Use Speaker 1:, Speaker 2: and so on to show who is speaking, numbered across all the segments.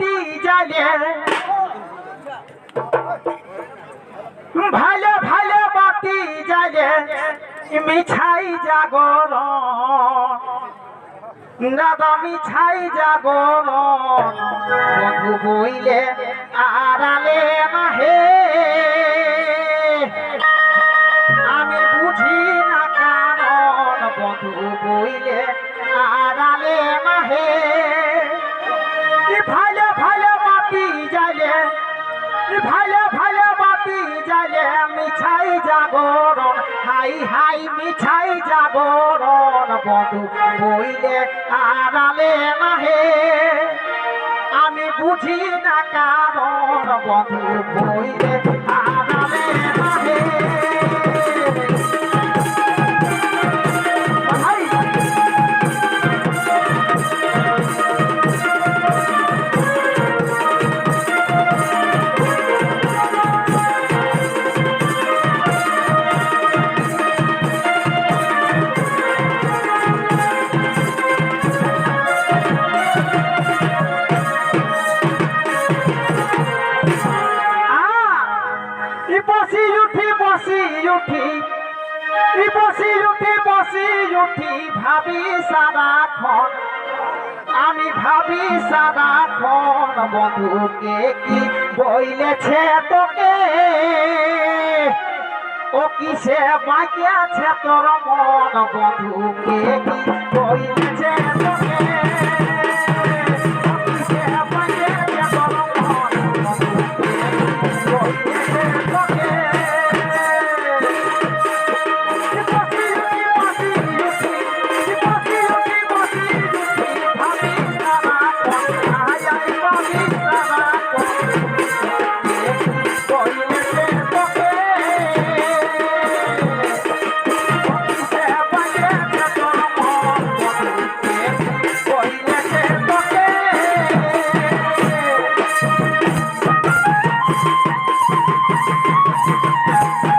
Speaker 1: বাতি জ্বালে ভালো ভালো বাতি জ্বালে মিছাই জাগর দাদা মিছাই জাগর বধু বইলে আড়ালে আমি ভালো ভালো বাতি জ্বালে মিছাই জাগরণ। হাই হাই মিছাই জাগরণ বধু বইলে আড়ালে নাহে। আমি বুঝি না কারণ বধু বইলে বসি উঠি বসি উঠি ভাবি সারাক্ষণ আমি ভাবি সারাক্ষণ বন্ধুকে কি বইলেছে তোকে? ও কিসে বাকি আছে তোর মন? বন্ধুকে কি বইলেছে Thank you.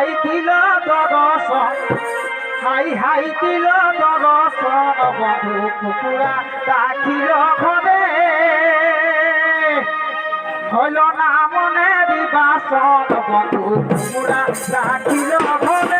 Speaker 1: তারাই দিল দরসন হাই হাই দিল দরসন বধু কুকুরা ডাকিল ঘরে। হইল না মনে বিবাস বধু কুকুরা ডাকিল ঘরে।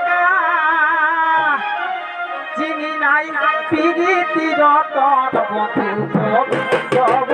Speaker 1: রতন বন্ধু তো বড়ই